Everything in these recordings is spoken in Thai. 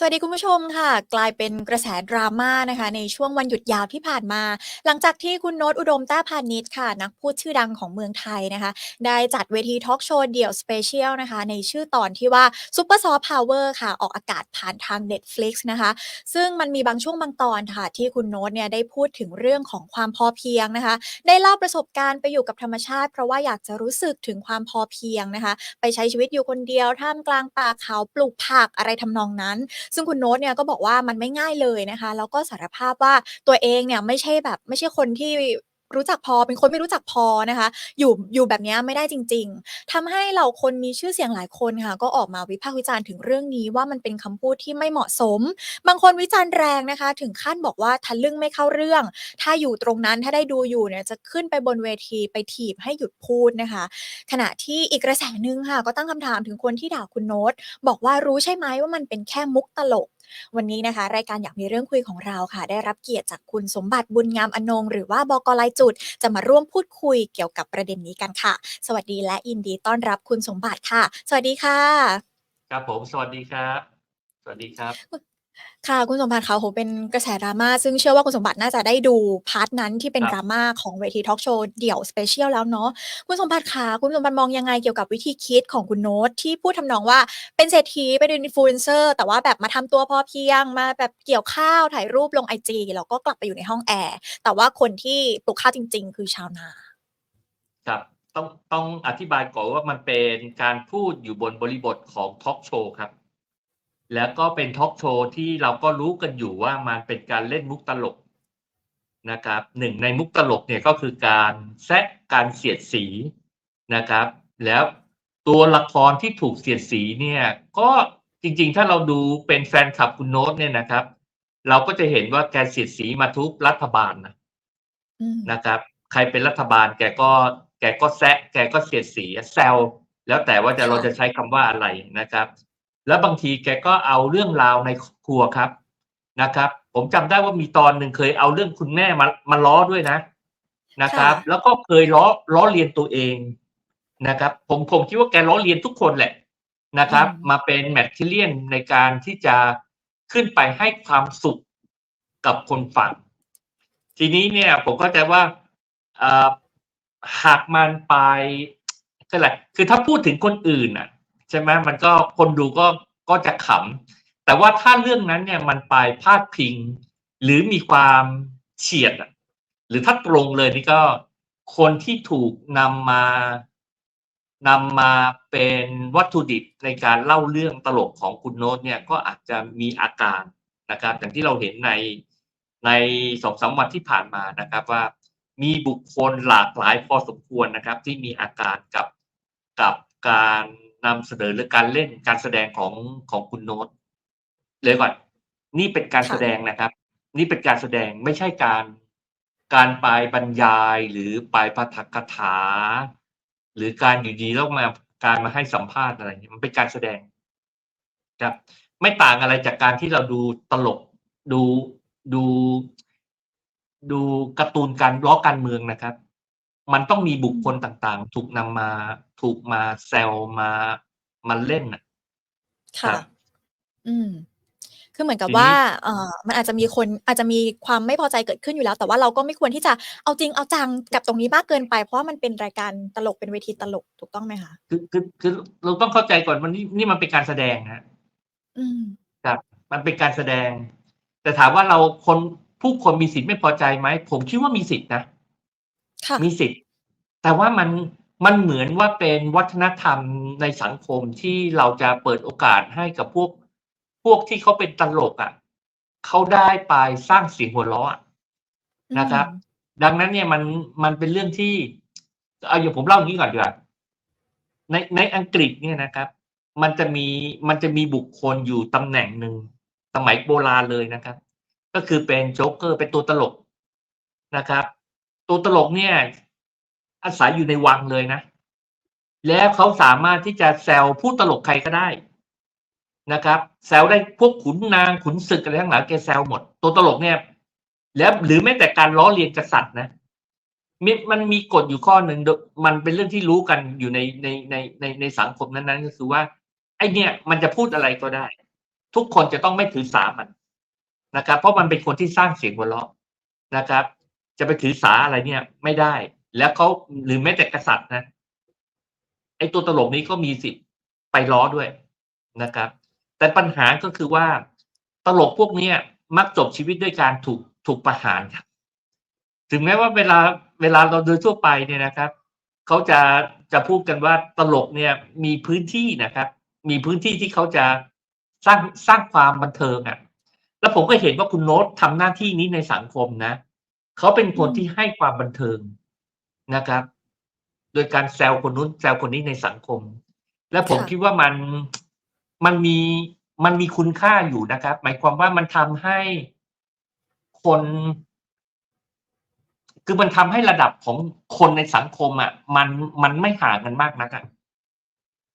สวัสดีคุณผู้ชมค่ะ กลายเป็นกระแสดราม่านะคะ ในช่วงวันหยุดยาวที่ผ่านมา หลังจากที่คุณโน้ตอุดมแต้พานิชค่ะ นักพูดชื่อดังของเมืองไทยนะคะ ได้จัดเวทีทอล์กโชว์เดี่ยวสเปเชียลนะคะ ในชื่อตอนที่ว่า Super Soft Power ค่ะ ออกอากาศผ่านทาง Netflix นะคะ ซึ่งมันมีบางช่วงบางตอนค่ะ ที่คุณโน้ตเนี่ยได้พูดถึงเรื่องของความพอเพียงนะคะ ได้เล่าประสบการณ์ไปอยู่กับธรรมชาติ เพราะว่าอยากจะรู้สึกถึงความพอเพียงนะคะ ไปใช้ชีวิตอยู่คนเดียวท่ามกลางป่าเขาปลูกผักอะไรทำนองนั้นซึ่งคุณโน้ตเนี่ยก็บอกว่ามันไม่ง่ายเลยนะคะ แล้วก็สารภาพว่าตัวเองเนี่ยไม่ใช่แบบไม่ใช่คนที่ รู้จักพอเป็นคนไม่รู้จักพอนะคะ อยู่อยู่แบบนี้ไม่ได้จริง ๆทำให้เหล่าคนมีชื่อเสียงหลายคนค่ะ ก็ออกมาวิพากษ์วิจารณ์ถึงเรื่องนี้ว่ามันเป็นคำพูดที่ไม่เหมาะสม บางคนวิจารณ์แรงนะคะ ถึงขั้นบอกว่าทะลึ่งไม่เข้าเรื่อง ถ้าอยู่ตรงนั้นถ้าได้ดูอยู่เนี่ยจะขึ้นไปบนเวทีไปถีบให้หยุดพูดนะคะ ขณะที่อีกกระแสหนึ่งค่ะ ก็ตั้งคำถามถึงคนที่ด่าคุณโน้ตบอกว่ารู้ใช่ไหมว่ามันเป็นแค่มุกตลก วันนี้นะคะ รายการอยากมีเรื่องคุยของเราค่ะ ได้รับเกียรติจากคุณสมบัติบุญงามอนงหรือว่าบกลายจุด จะมาร่วมพูดคุยเกี่ยวกับประเด็นนี้กันค่ะ สวัสดีและยินดีต้อนรับคุณสมบัติค่ะ สวัสดีค่ะ ครับผม สวัสดีครับ สวัสดีครับ ค่ะ คุณสมบัติคะ โอ้โฮ เป็นกระแสดราม่าซึ่งเชื่อว่าคุณสมบัติน่าจะได้ดูพาร์ตนั้นที่เป็น ครับดราม่าของเวทีทอล์กโชว์เดี่ยวสเปเชียลแล้วเนาะ คุณสมบัติคะ คุณสมบัติมองยังไงเกี่ยวกับวิธีคิดของคุณโน้ตที่พูดทำนองว่า เป็นเศรษฐี เป็น Influencer แต่ว่าแบบมาทำตัวพอเพียง มาแบบเกี่ยวข้าว ถ่ายรูปลงไอจี แล้วก็กลับไปอยู่ในห้องแอร์ แต่ว่าคนที่ปลูกข้าวจริง ๆ คือชาวนา ครับ ต้อง ต้องอธิบายก่อนว่า มันเป็นการพูดอยู่บนบริบทของทอล์กโชว์ครับ แล้วก็เป็นทอล์กโชว์ที่เราก็รู้กันอยู่ว่ามันเป็นการเล่นมุกตลกนะครับหนึ่งในมุกตลกเนี่ยก็คือการแซะการเสียดสีนะครับ แล้วตัวละครที่ถูกเสียดสีเนี่ยก็จริงๆ ถ้าเราดูเป็นแฟนคลับคุณโน้ตเนี่ยนะครับ เราก็จะเห็นว่าแกเสียดสีมาทุกรัฐบาลนะอืมนะครับ ใครเป็นรัฐบาลแกก็แกก็แซะแกก็เสียดสีแซวแล้วแต่ว่าจะค่ะเราจะใช้คำว่าอะไรนะครับ แล้วบางทีแกก็เอาเรื่องราวในครอบครัวครับนะครับ ผมจำได้ว่ามีตอนหนึ่งเคยเอาเรื่องคุณแม่มามาล้อด้วยนะนะคค่ะรับ แล้วก็เคยล้อล้อเลียนตัวเองนะครับ ผมผมคิดว่าแกล้อเลียนทุกคนแหละนะคอืรับมมาเป็น material ในการที่จะขึ้นไปให้ความสุขกับคนฟังทีนี้เนี่ยผมเข้าใจว่าเอ่อหากมันไปคืออะไรคือถ้าพูดถึงคนอื่นน่ะ ใช่ไหมมันก็คนดูก็ก็จะขำแต่ว่าถ้าเรื่องนั้นเนี่ยมันไปพาดพิง หรือมีความเฉียด หรือถ้าตรงเลยนี่ก็คนที่ถูกนำมานำมาเป็นวัตถุดิบในการเล่าเรื่องตลกของคุณโน้ตเนี่ยก็อาจจะมีอาการนะครับอย่างที่เราเห็นในใน2-3วันที่ผ่านมานะครับว่ามีบุคคลหลากหลายพอสมควรนะครับ ที่มีอาการกับกับการ นำเสนอหรือการเล่นการแสดงของของคุณโน้ตเดี๋ยวก่อนนี่เป็นการค่ะแสดงนะครับ นี่เป็นการแสดงไม่ใช่การการไปบรรยายหรือไปปาฐกถา หรือการอยู่ดีๆแล้วมาการมาให้สัมภาษณ์อะไรอย่างเงี้ยมันเป็นการแสดงครับ ไม่ต่างอะไรจากการที่เราดูตลกดูดู ดูการ์ตูนการล้อการเมืองนะครับ มันต้องมีบุอืคคลมต่างๆ ถูกนำมาถูกมาแซวมามาเล่นน่ะคค่ะรับ อืม คือเหมือนกับทีว่า นี้ เอ่อ มันอาจจะมีคนอาจจะมีความไม่พอใจเกิดขึ้นอยู่แล้ว แต่ว่าเราก็ไม่ควรที่จะเอาจริงเอาจังกับตรงนี้มากเกินไป เพราะว่ามันเป็นรายการตลกเป็นเวทีตลกถูกต้องไหมคะ?คือคือคือเราต้องเข้าใจก่อนว่านี่นี่มันเป็นการแสดงครับอืม ครับมันเป็นการแสดง แต่ถามว่าเราคนผู้คนมีสิทธิ์ไม่พอใจไหม ผมคิดว่ามีสิทธิ์นะ ค่ะ มีสิทธิ์ แต่ว่ามันมันเหมือนว่าเป็นวัฒนธรรมในสังคมที่เราจะเปิดโอกาสให้กับพวก พวกที่เขาเป็นตลกอะเขาได้ไปสร้างเสียงหัวเราะอะอืนะครับมดังนั้นเนี่ยมันมันเป็นเรื่องที่เอาอย่างผมเล่าอย่างงี้ก่อนดีกว่าในในอังกฤษเนี่ยนะครับ มันจะมีมันจะมีบุคคลอยู่ตำแหน่งหนึ่งสมัยโบราณเลยนะครับ ก็คือเป็นโจ๊กเกอร์เป็นตัวตลกนะครับ ตัวตลกเนี่ย อาศัยอยู่ในวังเลยนะ แล้วเขาสามารถที่จะแซวพูดตลกใครก็ได้นะครับแซวได้พวกขุนนางขุนศึกอะไรทั้งหลายแกแซวหมด ตัวตลกเนี่ย แล้วหรือแม้แต่การล้อเลียนกษัตริย์นะมีมันมีกฎอยู่ข้อหนึ่งมันเป็นเรื่องที่รู้กันอยู่ในในในในในสังคมนั้นๆ ก็คือว่า ไอ้เนี่ยมันจะพูดอะไรก็ได้ ทุกคนจะต้องไม่ถือสามันนะครับ เพราะมันเป็นคนที่สร้างเสียงหัวเราะนะครับ จะไปถือสาอะไรเนี่ย ไม่ได้ แล้วเขาหรือแม้แต่กษัตริย์นะไอ้ตัวตลกนี้ก็มีสิทธิ์ไปล้อด้วยนะครับ แต่ปัญหาก็คือว่าตลกพวกเนี้ยมักจบชีวิตด้วยการถูกถูกประหารครับ ถึงแม้ว่าเวลาเวลาเราโดยทั่วไปเนี่ยนะครับเขาจะจะพูดกันว่าตลกเนี่ยมีพื้นที่นะครับ มีพื้นที่ที่เขาจะสร้างสร้างความบันเทิงอะ่ะ แล้วผมก็เห็นว่าคุณโน้ตทำหน้าที่นี้ในสังคมนะ เขาเป็นคนอืมที่ให้ความบันเทิงนะครับ โดยการแซวคนนู้นแซวคนนี้ในสังคม และผมค่ะคิดว่ามันมันมีมันมีคุณค่าอยู่นะครับ หมายความว่ามันทำให้คน คือมันทำให้ระดับของคนในสังคมอะ มันมันไม่ห่างกันมากนักอะ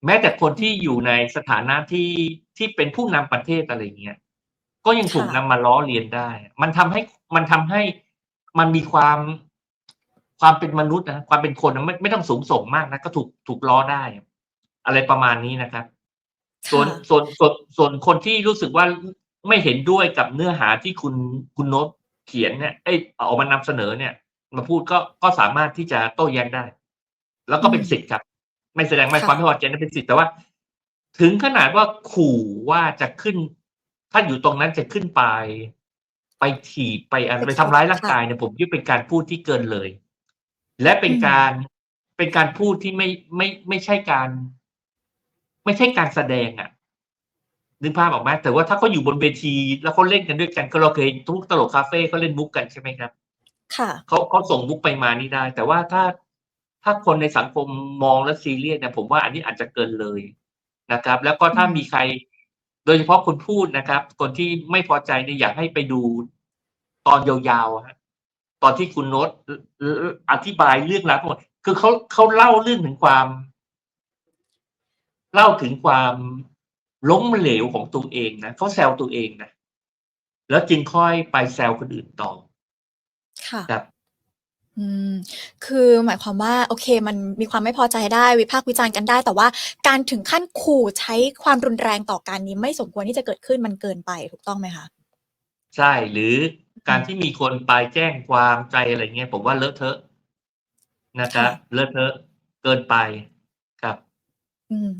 แม้แต่คนที่อยู่ในสถานะที่ที่เป็นผู้นำประเทศอะไรเงี้ยก็ยังถูกค่ะนำมาล้อเลียนได้ มันทำให้มันทำให้ มันมีความความเป็นมนุษย์นะความเป็นคนนะไม่ไม่ต้องสูงส่งมากนะก็ถูกถูกล้อได้ อะไรประมาณนี้นะครับ ส่วนค่ะส่วนส่วนส่วนคนที่รู้สึกว่าไม่เห็นด้วยกับเนื้อหาที่คุณคุณโน้ตเขียนเนี่ยเอ้ยเอาออกมานำเสนอเนี่ย มาพูดก็ก็สามารถที่จะโต้แย้งได้ แล้วก็เป็นอืมสิทธิ์ครับ ไม่แสดงไม่ค่ะความไม่พอใจนั้นเป็นสิทธิ์แต่ว่า ถึงขนาดว่าขู่ว่าจะขึ้น ถ้าอยู่ตรงนั้นจะขึ้นไป ไปถีบไปอะไรไปไปถีบทำร้ายร่างค่ะกายเนี่ยผมยึดเป็นการพูดที่เกินเลย และเป็นอืมการเป็นการพูดที่ไม่ไม่ไม่ใช่การ ไม่ใช่การแสดงอะนึกภาพออกไหมแต่ว่าถ้าเขาอยู่บนเวทีแล้วเขาเล่นกันด้วยกันก็เราเคยเห็นทุกตลกคาเฟ่เขาเล่นมุกกันใช่ไหมครับ ค่ะเขาเขาส่งมุกไปมานี่ได้ แต่ว่าถ้าถ้าคนในสังคมมองและซีเรียสเนี่ยผมว่าอันนี้อาจจะเกินเลยนะครับ แล้วก็ถ้าอืมมีใคร โดยเฉพาะคนพูดนะครับ คนที่ไม่พอใจเนี่ยอยากให้ไปดูตอนยาวๆฮะตอนที่คุณโน้ตเอ่ออธิบายเรื่องราวทั้งหมด คือเขาเขาเล่าเรื่องถึงความ เล่าถึงความล้มเหลวของตัวเองนะเขาแซวตัวเองนะแล้วจึงค่อยไปแซวคนอื่นต่อ ค่ะ ครับ อืม คือหมายความว่า โอเค มันมีความไม่พอใจได้ วิพากษ์วิจารณ์กันได้ แต่ว่าการถึงขั้นขู่ใช้ความรุนแรงต่อกันนี้ ไม่สมควรที่จะเกิดขึ้น มันเกินไป ถูกต้องไหมคะ?ใช่ หรือการที่มีคนไปแจ้งความใจอะไรเงี้ย ผมว่าเลอะเทอะ นะคค่รัะบ เลอะเทอะเกินไปครับ อืม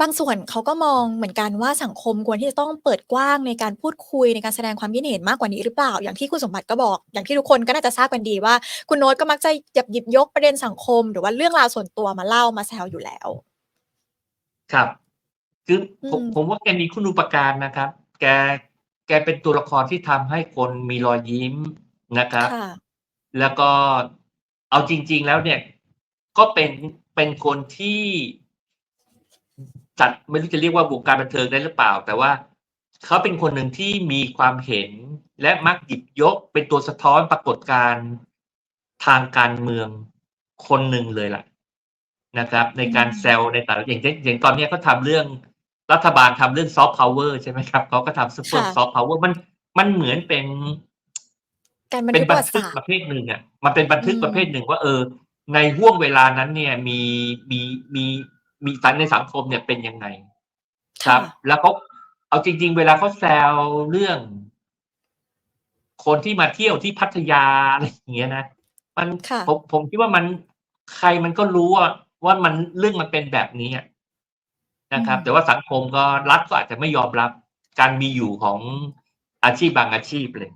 บางส่วนเขาก็มองเหมือนกันว่า สังคมควรที่จะต้องเปิดกว้างในการพูดคุย ในการแสดงความคิดเห็นมากกว่านี้หรือเปล่า อย่างที่คุณสมบัติก็บอก อย่างที่ทุกคนก็น่าจะทราบกันดีว่า คุณโน้ตก็มักจะหยับหยิบยกประเด็นสังคม หรือว่าเรื่องราวส่วนตัวมาเล่ามาแซวอยู่แล้ว ครับ คืออืผมมผมว่าแกมีคุณูปการนะครับ แก แกเป็นตัวละครที่ทำให้คนมีรอยยิ้มนะครับ ค่ะ แล้วก็เอาจริง ๆ แล้วเนี่ย ก็เป็น เป็นคนที่ จัดไม่รู้จะเรียกว่าวงการบันเทิงได้หรือเปล่า แต่ว่าเขาเป็นคนหนึ่งที่มีความเห็นและมักหยิบยกเป็นตัวสะท้อนปรากฏการณ์ทางการเมืองคนหนึ่งเลยล่ะนะครับ ในอืการมแซวในแต่ละอย่างเช่นอย่างตอนเนี้ยเขาทำเรื่องรัฐบาลทำเรื่อง Soft Power ใช่ไหมครับเขาก็ทำค่ Super ะ Soft Power มันมันเหมือนเป็นการบันเป็ทึนกปบัระนวัติทึศากสตปร์ระเภทหนึ่งอะมันเป็นบันอืทึกประเภทมหนึ่งว่าเออ ในห้วงเวลานั้นเนี่ยมีมีมี มีสันในสังคมเนี่ยเป็นยังไงคค่รัะบแล้วเขาเอาจริง ๆ เวลาเขาแซวเรื่อง คนที่มาเที่ยวที่พัทยาอะไรอย่างเงี้ยนะมันค่ะผมผมคิดว่ามันใครมันก็รู้อะว่ามันเรื่องมันเป็นแบบนี้อะอืนะครับมแต่ว่าสังคมก็รัฐก็อาจจะไม่ยอมรับการมีอยู่ของอาชีพบางอาชีพเลย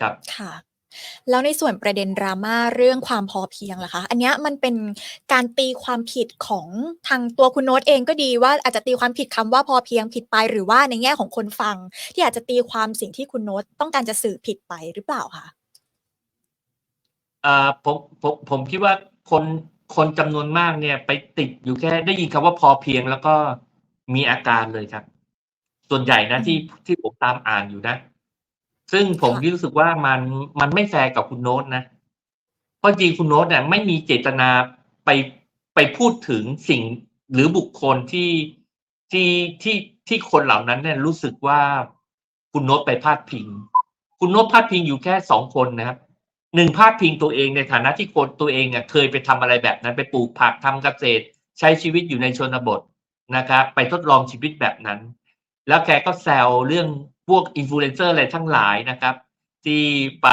ครับค่ะ แล้วในส่วนประเด็น drama เรื่องความพอเพียงล่ะคะ อันเนี้ยมันเป็นการตีความผิดของทางตัวคุณโน้ตเองก็ดีว่าอาจจะตีความผิดคำว่าพอเพียงผิดไปหรือว่าในแง่ของคนฟัง ที่อาจจะตีความสิ่งที่คุณโน้ตต้องการจะสื่อผิดไปหรือเปล่าคะ?อ่าผมผมผมคิดว่าคนคนจำนวนมากเนี่ย ไปติดอยู่แค่ได้ยินคำว่าพอเพียงแล้วก็มีอาการเลยครับ ส่วนใหญ่นะอืที่มที่ผมตามอ่านอยู่นะ ซึ่งผมค่ะรู้สึกว่ามันมันไม่แฟร์กับคุณโน้ตนะเพราะจริงๆคุณโน้ตเนี่ยไม่มีเจตนาไปไปพูดถึงสิ่งหรือบุคคลที่ที่ที่ที่คนเหล่านั้นเนี่ยรู้สึกว่าคุณโน้ตไปพาดพิง คุณโน้ตพาดพิงอยู่แค่2คนนะครับ1พาดพิงตัวเองในฐานะที่คนตัวเองอะเคยไปทำอะไรแบบนั้นไปปลูกผักทำเกษตร ใช้ชีวิตอยู่ในชนบทนะครับ ไปทดลองชีวิตแบบนั้น แล้วแกก็แซวเรื่องพวกอินฟลูเอนเซอร์อะไรทั้งหลายนะครับ ที่ไป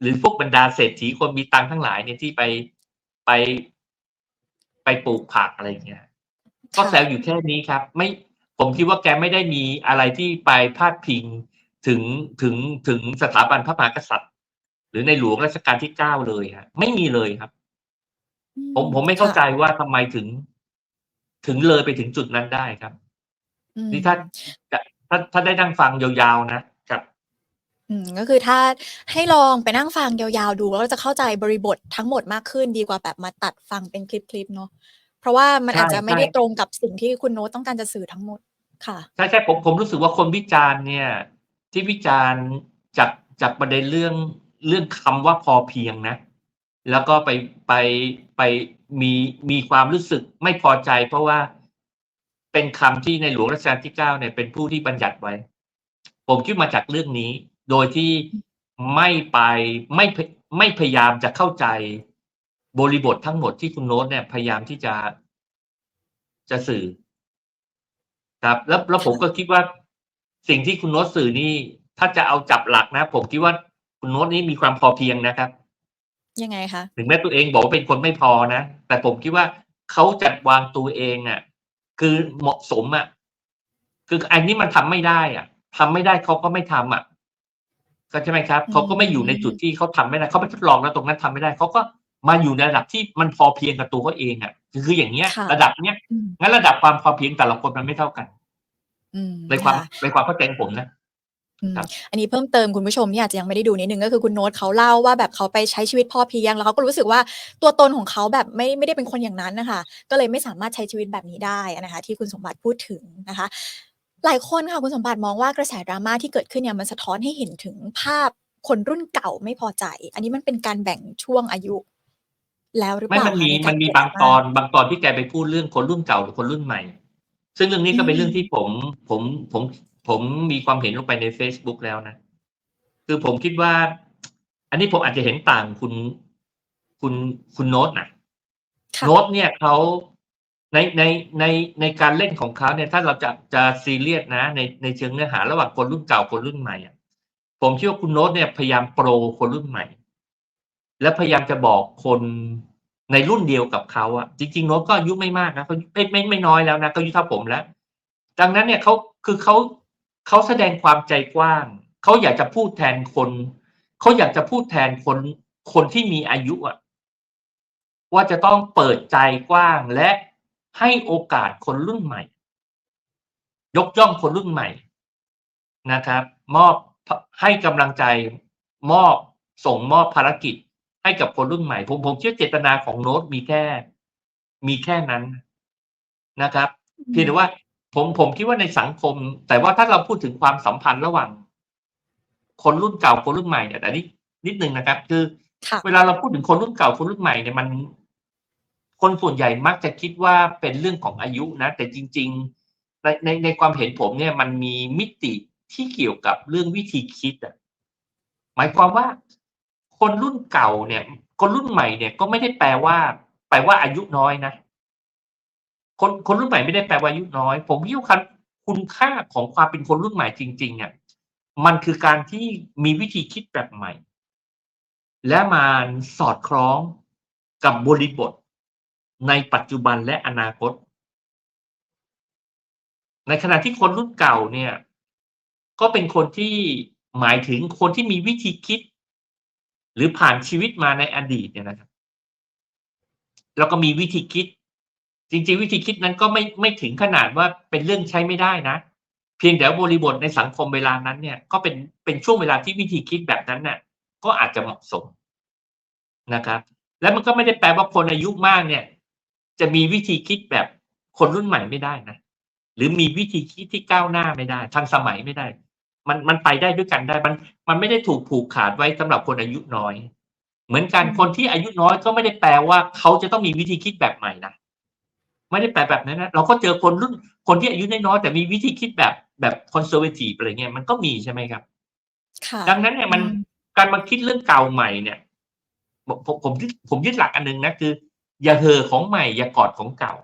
หรือพวกบรรดาเศรษฐีคนมีตังทั้งหลายเนี่ยที่ไปไปไปปลูกผักอะไรอย่างเงี้ยก็แซวอยู่แค่นี้ครับ ไม่ผมคิดว่าแกไม่ได้มีอะไรที่ไปพาดพิงถึงถึงถึงสถาบันพระมหากษัตริย์ หรือในหลวงรัชกาลที่เก้าเลยฮะไม่มีเลยครับ ผมผมไม่เข้าใจว่าทำไมถึง ถึงเลยไปถึงจุดนั้นได้ครับ นี่ถ้าถ้าถ้าได้นั่งฟังยาวๆนะครับอืมก็คือถ้าให้ลองไปนั่งฟังยาวๆดูแล้วเราจะเข้าใจบริบททั้งหมดมากขึ้นดีกว่าแบบมาตัดฟังเป็นคลิปๆเนาะเพราะว่ามันใช่อาจจะไม่ได้ใช่ตรงกับสิ่งที่คุณโน้ตต้องการจะสื่อทั้งหมดค่ะใช่ใช่ผมผมรู้สึกว่าคนวิจารณ์เนี่ย ที่วิจารณ์จากจากประเด็นเรื่องเรื่องคำว่าพอเพียงนะ แล้วก็ไปไปไปมีมีความรู้สึกไม่พอใจ เพราะว่า เป็นคำที่ในหลวงรัชกาลที่เก้าเนี่ยเป็นผู้ที่บัญญัติไว้ ผมคิดมาจากเรื่องนี้ โดยที่ไม่ไปไม่พไม่พยายามจะเข้าใจบริบททั้งหมดที่คุณโน้ตเนี่ยพยายามที่จะจะสื่อ ครับ แล้วแล้วผมก็คิดว่าสิ่งที่คุณโน้ตสื่อนี่ ถ้าจะเอาจับหลักนะ ผมคิดว่าคุณโน้ตนี่มีความพอเพียงนะครับ ยังไงคะถึงแม้ตัวเองบอกว่าเป็นคนไม่พอนะแต่ผมคิดว่าเขาจัดวางตัวเองอะ คือเหมาะสมอะคืออันนี้มันทำไม่ได้อะทำไม่ได้เขาก็ไม่ทำอะก็ใช่ไหมครับเขาก็ไม่อยู่ในจุดที่เขาทำไม่ได้เขาไปทดลองแล้วตรงนั้นทำไม่ได้เขาก็มาอยู่ในระดับที่มันพอเพียงกับตัวเขาเองอะคือคืออย่างเงี้ยค่ะระดับเนี้ยอืมงั้นระดับความพอเพียงแต่ละคนมันไม่เท่ากันอืมในความค่ะในความเข้าใจของผมนะ อืมครับอันนี้เพิ่มเติมคุณผู้ชมที่อาจจะยังไม่ได้ดูนิดนึงก็คือคุณโน้ตเขาเล่าว่าแบบเขาไปใช้ชีวิตพอเพียง แล้วเขาก็รู้สึกว่าตัวตนของเขาแบบไม่ไม่ได้เป็นคนอย่างนั้นนะคะก็เลยไม่สามารถใช้ชีวิตแบบนี้ได้นะคะที่คุณสมบัติพูดถึงนะคะ หลายคนค่ะคุณสมบัติมองว่ากระแสดราม่าที่เกิดขึ้นเนี่ยมันสะท้อนให้เห็นถึงภาพคนรุ่นเก่าไม่พอใจ อันนี้มันเป็นการแบ่งช่วงอายุ แล้วหรือเปไม่ล่ามันมีคะใกรมันมีเกิดบางดรตอนบางตอนที่แกไปพูดเรื่องคนรุ่นเก่าหรือคนรุ่นใหม่ ซึ่งเรื่องนี้ก็เป็นอืมเรื่องที่ผมผมผม ผมมีความเห็นลงไปใน Facebook แล้วนะ คือผมคิดว่า อันนี้ผมอาจจะเห็นต่างคุณคุณคุณโน้ตนะค่ะโน้ตเนี่ยเขาในในในในการเล่นของเขาเนี่ยถ้าเราจะจะซีเรียสนะ ในในเชิงเนื้อหาระหว่างคนรุ่นเก่าคนรุ่นใหม่อะผมคิดว่าคุณโน้ตเนี่ยพยายามโปรคนรุ่นใหม่ และพยายามจะบอกคนในรุ่นเดียวกับเขาอะจริง ๆ โน้ตก็อายุไม่มากนะเขาไม่ไม่ไม่น้อยแล้วนะเขาอายุเท่าผมแล้ว ดังนั้นเนี่ยเขาคือเขา เขาแสดงความใจกว้าง เขาอยากจะพูดแทนคน เขาอยากจะพูดแทนคน คนที่มีอายุอะว่าจะต้องเปิดใจกว้างและให้โอกาสคนรุ่นใหม่ ยกย่องคนรุ่นใหม่นะครับ มอบให้กำลังใจมอบส่งมอบภารกิจให้กับคนรุ่นใหม่ ผมผมเชื่อเจตนาของโน้ตมีแค่ มีแค่นั้นนะครับเพียงแต่ว่า ผมผมคิดว่าในสังคม แต่ว่าถ้าเราพูดถึงความสัมพันธ์ระหว่าง คนรุ่นเก่าคนรุ่นใหม่เนี่ยแต่นี้นิดนึงนะครับ คือค่ะเวลาเราพูดถึงคนรุ่นเก่าคนรุ่นใหม่เนี่ยมัน คนส่วนใหญ่มักจะคิดว่าเป็นเรื่องของอายุนะ แต่จริง ๆ ในในในความเห็นผมเนี่ย มันมีมิติที่เกี่ยวกับเรื่องวิธีคิดอะหมายความว่า คนรุ่นเก่าเนี่ย คนรุ่นใหม่เนี่ยก็ไม่ได้แปลว่า แปลว่าอายุน้อยนะ คนคนรุ่นใหม่ไม่ได้แปลว่าอายุน้อย ผมคิดว่าคุณค่าของความเป็นคนรุ่นใหม่จริงๆอะมันคือการที่มีวิธีคิดแบบใหม่ และมันสอดคล้องกับบริบท ในปัจจุบันและอนาคต ในขณะที่คนรุ่นเก่าเนี่ย ก็เป็นคนที่หมายถึงคนที่มีวิธีคิด หรือผ่านชีวิตมาในอดีตเนี่ยนะครับ แล้วก็มีวิธีคิด จริงๆ วิธีคิดนั้นก็ไม่ไม่ถึงขนาดว่าเป็นเรื่องใช้ไม่ได้นะ เพียงแต่ว่าบริบทในสังคมเวลานั้นเนี่ย ก็เป็นเป็นช่วงเวลาที่วิธีคิดแบบนั้นเนี่ยก็อาจจะเหมาะสมนะครับ แล้วมันก็ไม่ได้แปลว่าคนอายุมากเนี่ย จะมีวิธีคิดแบบคนรุ่นใหม่ไม่ได้นะหรือมีวิธีคิดที่ก้าวหน้าไม่ได้ ทันสมัยไม่ได้ มันมันไปได้ด้วยกันได้มันมันไม่ได้ถูกผูกขาดไว้สำหรับคนอายุน้อย เหมือนกันอืมคนที่อายุน้อยก็ไม่ได้แปลว่าเขาจะต้องมีวิธีคิดแบบใหม่นะ ไม่ได้แปลแบบนั้นนะเราก็เจอคนรุ่นคนที่อายุน้อยๆแต่มีวิธีคิดแบบแบบคอนเซอร์เวทีฟอะไรเงี้ยมันก็มีใช่ไหมครับค่ะดังนั้นเนี่ยมันอืมการมาคิดเรื่องเก่าใหม่เนี่ย ผมผมผมยึดผมยึดหลักอันหนึ่งนะคือ อย่าเห่อของใหม่ อย่ากอดของเก่า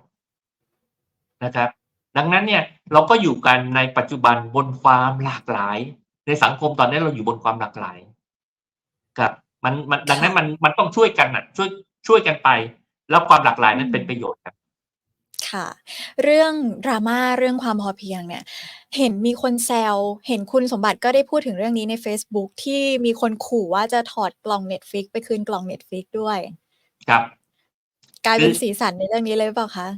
นะครับ ดังนั้นเนี่ยเราก็อยู่กันในปัจจุบันบนความหลากหลาย ในสังคมตอนนี้เราอยู่บนความหลากหลายครับมันมันดังนั้นมันมันต้องช่วยกันอะช่วยช่วยกันไป แล้วความหลากหลายนั้นเป็นประโยชน์ครับ ค่ะ เรื่องดราม่าเรื่องความพอเพียงเนี่ย เห็นมีคนแซว เห็นคุณสมบัติก็ได้พูดถึงเรื่องนี้ใน Facebook ที่มีคนขู่ว่าจะถอดกล่อง Netflix ไปคืนกล่อง Netflix ด้วย ครับ กลายเป็นคือสีสันในเรื่องนี้เลยหรือเปล่าคะ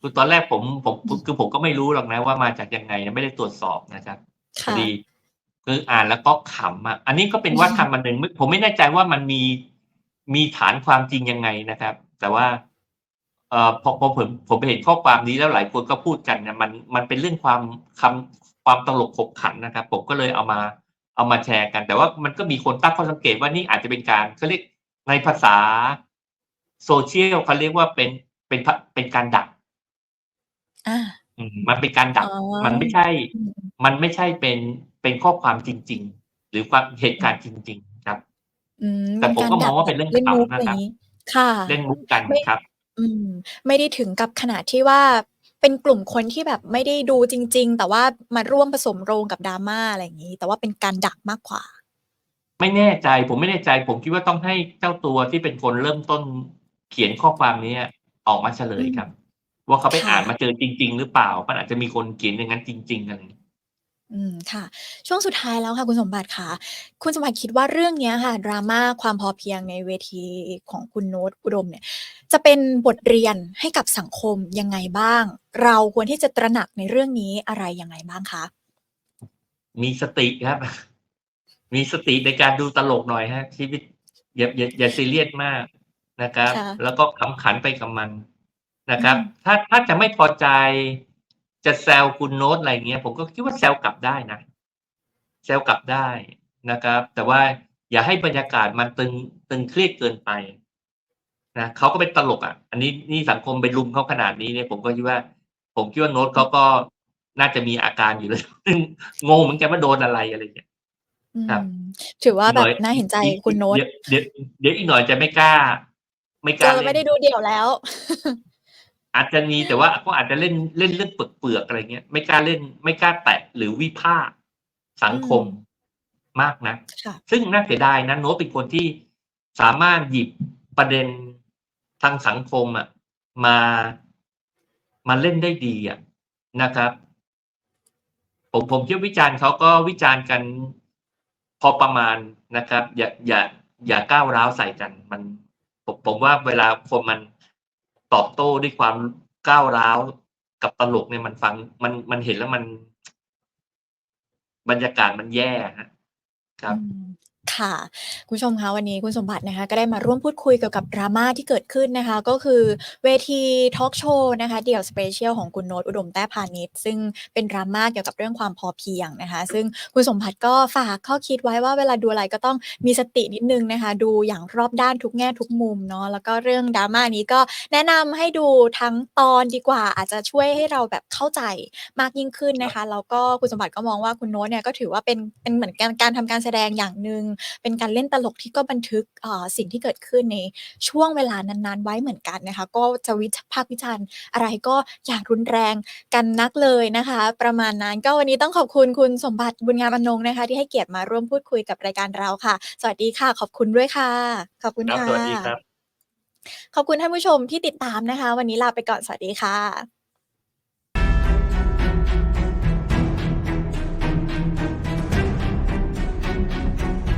คือตอนแรกผมผมคือผมก็ไม่รู้หรอกนะว่ามาจากยังไงไม่ได้ตรวจสอบนะครับพอค่ะดีคืออ่านแล้วก็ขำอะ อันนี้ก็เป็นวัฒนธรรมอันหนึ่งผมไม่แน่ใจว่ามันมีมีฐานความจริงยังไงนะครับ แต่ว่าเอ่อพอพอผมผมไปเห็นข้อความนี้แล้วหลายคนก็พูดกันเนี่ยมันมันเป็นเรื่องความคำความตลกขบขันนะครับ ผมก็เลยเอามาเอามาแชร์กัน แต่ว่ามันก็มีคนตั้งข้อสังเกตว่านี่อาจจะเป็นการเขาเรียกในภาษาโซเชียลเขาเรียกว่าเป็นเป็นเป็นการดักอ่าอืมมันเป็นการดักอ๋อมันไม่ใช่อืมมันไม่ใช่เป็นเป็นข้อความจริง ๆ หรือความเหตุการณ์จริง ๆ ครับอืมแต่ผมก็ป็นมองว่าดัเป็นเรื่องเล่นมุกขำอะไรนะครับอย่างนี้ค่ะเล่นมุกกันไม่ครับ อืม ไม่ได้ถึงกับขนาดที่ว่า เป็นกลุ่มคนที่แบบไม่ได้ดูจริง ๆ แต่ว่ามาร่วมผสมโรงกับดราม่าอะไรอย่างนี้ แต่ว่าเป็นการดักมากกว่า ไม่แน่ใจ ผมไม่แน่ใจ ผมคิดว่าต้องให้เจ้าตัวที่เป็นคนเริ่มต้นเขียนข้อความนี้ออกมาเฉลยครับ ว่าเขาไปค่ะอ่านมาเจอจริง ๆ หรือเปล่า มันอาจจะมีคนเขียนอย่างนั้นจริง ๆ อะไร อย่างนี้อืม ค่ะ ช่วงสุดท้ายแล้วค่ะคุณสมบัติค่ะ คุณสมบัติคิดว่าเรื่องเนี้ยค่ะ ดราม่าความพอเพียงในเวทีของคุณโน้ตอุดมเนี่ย จะเป็นบทเรียนให้กับสังคมยังไงบ้าง เราควรที่จะตระหนักในเรื่องนี้อะไรยังไงบ้างคะ มีสติครับ มีสติในการดูตลกหน่อยฮะ ชีวิตอย่าอย่าอย่าซีเรียสมากนะครับ ค่ะ แล้วก็ขำขันไปกับมันนะครับ อืม ถ้าถ้าจะไม่พอใจ จะแซวคุณโน้ตอะไรเงี้ยผมก็คิดว่าแซวกลับได้นะแซวกลับได้นะครับ แต่ว่าอย่าให้บรรยากาศมันตึงตึงเครียดเกินไปนะเขาก็เป็นตลกอะ อันนี้นี่สังคมไปรุมเขาขนาดนี้เนี่ยผมก็คิดว่า ผมคิดว่าโน้ตเขาก็น่าจะมีอาการอยู่เลยงงเหมือนกันว่าโดนอะไรอะไรอย่างเงี้ยอืมครับ ถือว่าแบบหอยน่าเห็นใจอีกคุณโน้ตเดี๋ยวเดี๋ยวเดี๋ยวอีกหน่อยจะไม่กล้า ไม่กเจล้าอเล่นไม่ได้ดูเดี่ยวแล้ว อาจจะมีแต่ว่าก็อาจจะเล่นเล่นเรื่องเปลือกๆอะไรเงี้ย ไม่กล้าเล่นไม่กล้าแตะหรือวิพากษ์สังคมอืมมากนะค่ะซึ่งน่าเสียดายนะโน้ตเป็นคนที่สามารถหยิบประเด็นทางสังคมอะมามาเล่นได้ดีอะนะครับ ผมผมคิดว่าวิจารณ์เขาก็วิจารณ์กันพอประมาณนะครับ อย่าอย่าอย่าก้าวร้าวใส่กัน มันผมผมว่าเวลาคนมัน ตอบโต้ด้วยความก้าวร้าวกับตลกเนี่ยมันฟังมันมันเห็นแล้วมัน บรรยากาศมันแย่ฮะ ครับ ค่ะ คุณผู้ชมคะวันนี้คุณสมบัตินะคะก็ได้มาร่วมพูดคุยเกี่ยวกับดราม่าที่เกิดขึ้นนะคะ ก็คือเวทีทอล์กโชว์นะคะเดี่ยวสเปเชียลของคุณโน้ตอุดมแต้พาณิชย์ซึ่งเป็นดราม่าเกี่ยวกับเรื่องความพอเพียงนะคะ ซึ่งคุณสมบัติก็ฝากข้อคิดไว้ว่าเวลาดูอะไรก็ต้องมีสตินิดนึงนะคะ ดูอย่างรอบด้านทุกแง่ทุกมุมเนาะแล้วก็เรื่องดราม่านี้ก็แนะนำให้ดูทั้งตอนดีกว่า อาจจะช่วยให้เราแบบเข้าใจมากยิ่งขึ้นนะคะแล้วก็คุณสมบัติก็มองว่าคุณโน้ตเนี่ยก็ถือว่าเป็นเป็นเหมือนการการทำการแสดงอย่างหนึ่งเป็นการเล่นตลกที่ก็บันทึกเอ่อสิ่งที่เกิดขึ้นในช่วงเวลานั้นๆ ไว้เหมือนกันนะคะ ก็จะวิพากษ์วิจารณ์อะไรก็อย่ารุนแรงกันนักเลยนะคะ ประมาณนั้นก็วันนี้ต้องขอบคุณคุณสมบัติบุญงามอนงค์นะคะ ที่ให้เกียรติมาร่วมพูดคุยกับรายการเราค่ะ สวัสดีค่ะ ขอบคุณด้วยค่ะ ขอบคุณครับค่ะสวัสดีครับขอบคุณท่านผู้ชมที่ติดตามนะคะ วันนี้ลาไปก่อนสวัสดีค่ะ